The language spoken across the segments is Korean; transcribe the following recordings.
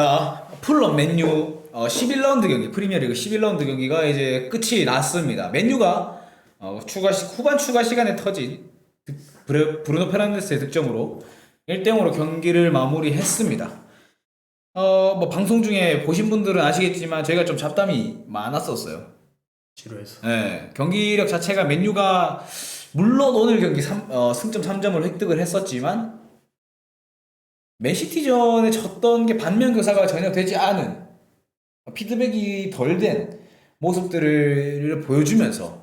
자, 풀럼 맨유 어, 11라운드 경기, 프리미어리그 11라운드 경기가 이제 끝이 났습니다. 맨유가 어, 추가 시, 후반 추가 시간에 터진 득- 브르, 브루노 페르난데스의 득점으로 1대0으로 경기를 마무리했습니다. 어, 뭐 방송 중에 보신 분들은 아시겠지만 저희가 좀 잡담이 많았었어요. 지루해서 네, 경기력 자체가 맨유가 물론 오늘 경기 삼- 어, 승점 3점을 획득을 했었지만 맨시티전에 졌던 게 반면 교사가 전혀 되지 않은 피드백이 덜 된 모습들을 보여주면서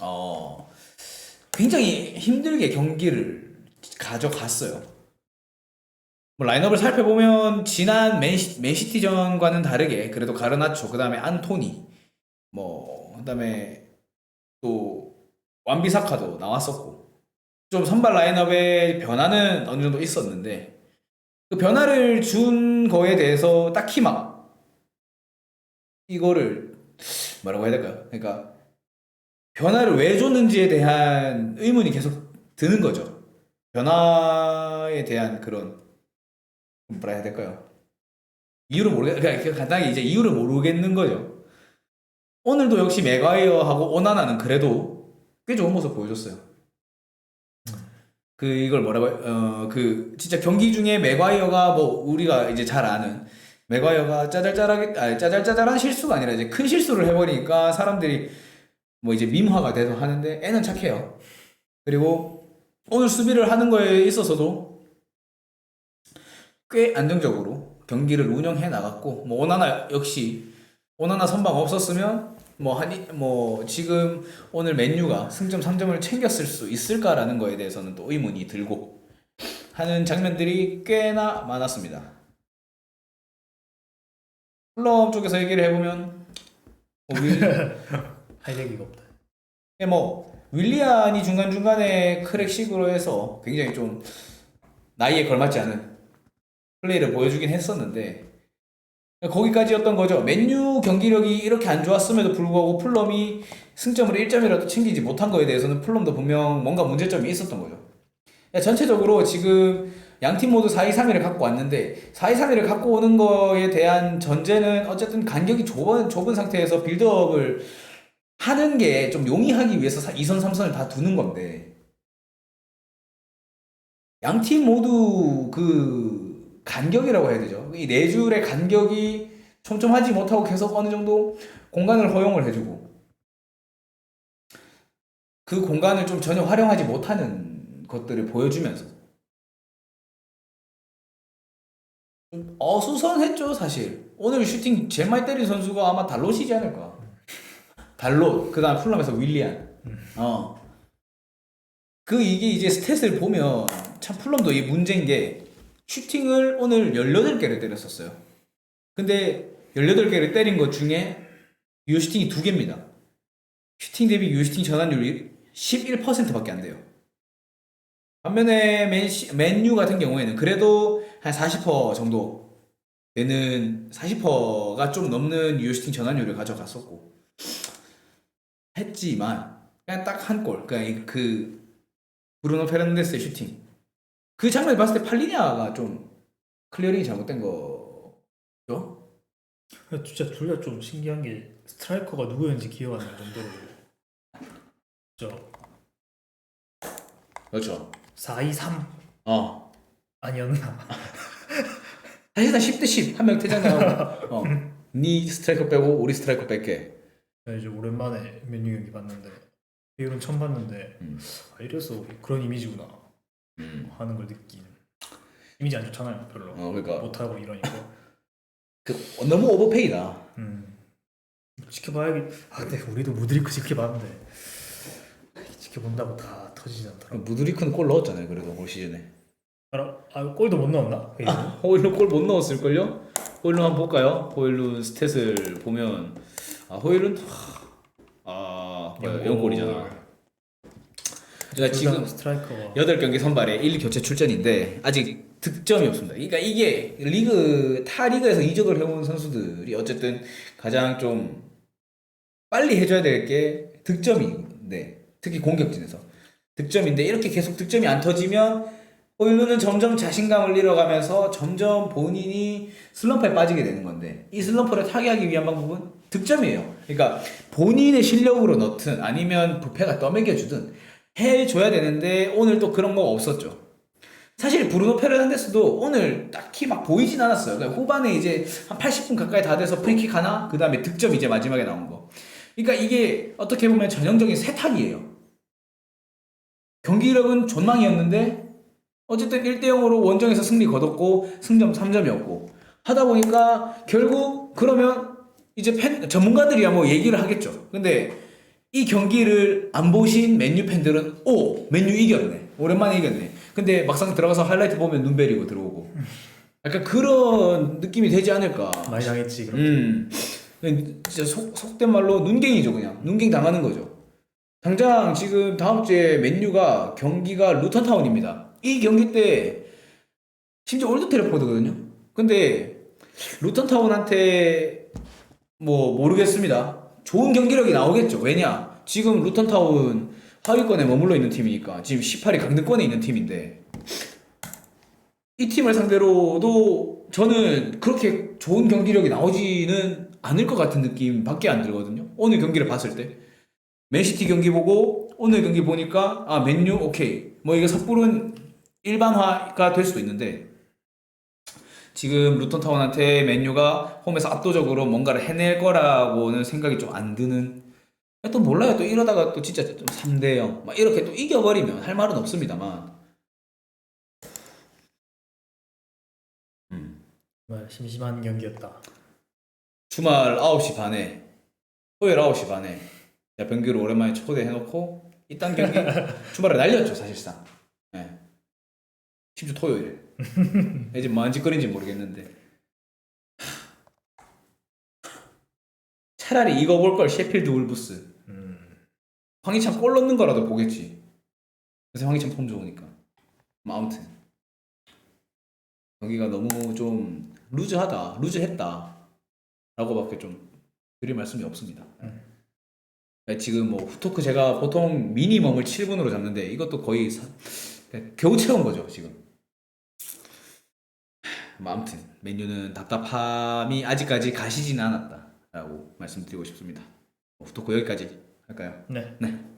어, 굉장히 힘들게 경기를 가져갔어요. 뭐 라인업을 살펴보면 지난 맨시, 맨시티전과는 다르게 그래도 가르나초 그 다음에 안토니 뭐 그 다음에 또 완비사카도 나왔었고 좀 선발 라인업의 변화는 어느 정도 있었는데 그 변화를 준 거에 대해서 딱히 막 이거를 뭐라고 해야 될까요? 그러니까 변화를 왜 줬는지에 대한 의문이 계속 드는 거죠. 변화에 대한 그런 뭐라 해야 될까요? 이유를 모르겠 그러니까 간단하게 이제 이유를 모르겠는 거죠. 오늘도 역시 맥와이어하고 오나나는 그래도 꽤 좋은 모습 보여줬어요. 그 이걸 뭐라고 해? 어그 진짜 경기 중에 맥와이어가 뭐 우리가 이제 잘 아는 맥와이어가 짜잘짜잘하게 아니 짜잘짜잘한 실수가 아니라 이제 큰 실수를 해버리니까 사람들이 뭐 이제 밈화가 돼서 하는데 애는 착해요. 그리고 오늘 수비를 하는 거에 있어서도 꽤 안정적으로 경기를 운영해 나갔고 뭐 오나나 역시 오나나 선방 없었으면 뭐 한이 뭐 지금 오늘 맨유가 승점 3점을 챙겼을 수 있을까라는 거에 대해서는 또 의문이 들고 하는 장면들이 꽤나 많았습니다. 플럼 쪽에서 얘기를 해보면 뭐 윌, 할 얘기가 없다. 예, 뭐 윌리안이 중간 중간에 크랙식으로 해서 굉장히 좀 나이에 걸맞지 않은 플레이를 보여주긴 했었는데 거기까지였던 거죠. 맨유 경기력이 이렇게 안 좋았음에도 불구하고 플럼이 승점을 1점이라도 챙기지 못한 거에 대해서는 플럼도 분명 뭔가 문제점이 있었던 거죠. 야, 전체적으로 지금 양팀 모두 4-2-3-1을 갖고 왔는데 4-2-3-1을 갖고 오는 거에 대한 전제는 어쨌든 간격이 좁은, 좁은 상태에서 빌드업을 하는 게 좀 용이하기 위해서 2선, 3선을 다 두는 건데 양팀 모두 그 간격이라고 해야 되죠. 이 네 줄의 간격이 촘촘하지 못하고 계속 어느 정도 공간을 허용을 해주고 그 공간을 좀 전혀 활용하지 못하는 것들을 보여주면서 좀 어수선했죠 사실. 오늘 슈팅 제일 많이 때린 선수가 아마 달롯이지 않을까. 달롯 그 다음 풀럼에서 윌리안. 어그 이게 이제 스탯을 보면 참 풀럼도 이 문제인 게 슈팅을 오늘 18개를 때렸었어요. 근데 18개를 때린 것 중에 유효 슈팅이 2개입니다. 슈팅 대비 유효 슈팅 전환율이 11%밖에 안 돼요. 반면에 맨시, 맨유 같은 경우에는 그래도 한 40% 정도 되는 40%가 좀 넘는 유효슈팅 전환율을 가져갔었고 했지만 그냥 딱 한 골 그냥 그 브루노 페르난데스의 슈팅 그 장면을 봤을 때 팔리냐가 좀 클리어링이 잘못된 거죠? 진짜 둘 다 좀 신기한 게 스트라이커가 누구였는지 기억 안 날 정도로 저 그렇죠 4-2-3 어 아니었나? 사실상 10대 10 한 명 퇴장나고 어. 니 스트라이커 빼고 우리 스트라이커 뺄게 네, 이제 오랜만에 맨유 경기 봤는데 이건 처음 봤는데 음. 아, 이래서 그런 이미지구나 음. 하는 걸 느낀 이미지 안 좋잖아요 별로. 어 그러니까. 못하고 이러니까. 그 너무 오버페이다. 음. 지켜봐야겠 아 근데 우리도 무드리크 지켜봤는데. 지켜본다고 다 터지지 않더라고. 무드리크는 골 넣었잖아요 그래도 올 시즌에. 알아? 아 골도 못 넣었나? 아, 호일룬 골못 넣었을걸요? 호일룬 한번 볼까요? 호일룬 스탯을 보면. 아 호일룬 아 뭐야 영골이잖아 그러니까 지금 스트라이커가 8경기 선발에 1 교체 출전인데 아직 득점이 없습니다. 그러니까 이게 리그 타 리그에서 이적을 해온 선수들이 어쨌든 가장 좀 빨리 해줘야 될 게 득점인데 특히 공격진에서 득점인데 이렇게 계속 득점이 안 터지면 호일루는 점점 자신감을 잃어가면서 점점 본인이 슬럼프에 빠지게 되는 건데 이 슬럼프를 타개하기 위한 방법은 득점이에요. 그러니까 본인의 실력으로 넣든 아니면 부패가 떠먹여주든 해줘야 되는데 오늘 또 그런 거 없었죠. 사실 브루노 페르난데스도 오늘 딱히 막 보이진 않았어요. 그러니까 후반에 이제 한 80분 가까이 다 돼서 프리킥 하나, 그 다음에 득점 이제 마지막에 나온 거. 그러니까 이게 어떻게 보면 전형적인 세탁이에요. 경기력은 존망이었는데 어쨌든 1대 0으로 원정에서 승리 거뒀고 승점 3점이었고 하다 보니까 결국 그러면 이제 팬 전문가들이야 뭐 얘기를 하겠죠. 근데 이 경기를 안 보신 맨유 팬들은 오 맨유 이겼네 오랜만에 이겼네. 근데 막상 들어가서 하이라이트 보면 눈 베리고 들어오고 약간 그런 느낌이 되지 않을까. 많이 당했지. 그럼. 음, 진짜 속, 속된 말로 눈갱이죠 그냥 눈갱 당하는 거죠. 당장 지금 다음 주에 맨유가 경기가 루턴타운입니다. 이 경기 때 심지어 올드 트래포드거든요. 근데 루턴타운한테 뭐 모르겠습니다. 좋은 경기력이 나오겠죠. 왜냐? 지금 루턴타운 하위권에 머물러 있는 팀이니까 지금 18위 강등권에 있는 팀인데 이 팀을 상대로도 저는 그렇게 좋은 경기력이 나오지는 않을 것 같은 느낌밖에 안 들거든요. 오늘 경기를 봤을 때 맨시티 경기 보고 오늘 경기 보니까 아 맨유 오케이 뭐 이게 섣부른 일반화가 될 수도 있는데 지금 루턴타운한테 맨유가 홈에서 압도적으로 뭔가를 해낼 거라고는 생각이 좀 안 드는. 또 몰라요. 또 이러다가 또 진짜 좀 3대 0막 이렇게 또 이겨버리면 할 말은 없습니다만. 정말 심심한 경기였다. 주말 9시 반에 토요일 9시 반에 자, 변기를 오랜만에 초대해놓고 이딴 경기 주말에 날렸죠 사실상. 예. 심지어 토요일 이제 뭐한 짓거리인지 모르겠는데. 차라리 이거 볼 걸 셰필드 울브스. 음. 황희찬 골 넣는 거라도 보겠지. 그래서 황희찬 폼 좋으니까. 뭐 아무튼. 경기가 너무 좀 루즈하다 루즈했다. 라고밖에 좀 드릴 말씀이 없습니다. 네, 지금 뭐 후토크 제가 보통 미니멈을 7분으로 잡는데 이것도 거의 사- 네, 겨우 채운 거죠 지금 뭐 아무튼 메뉴는 답답함이 아직까지 가시지는 않았다라고 말씀드리고 싶습니다 후토크 여기까지 할까요? 네. 네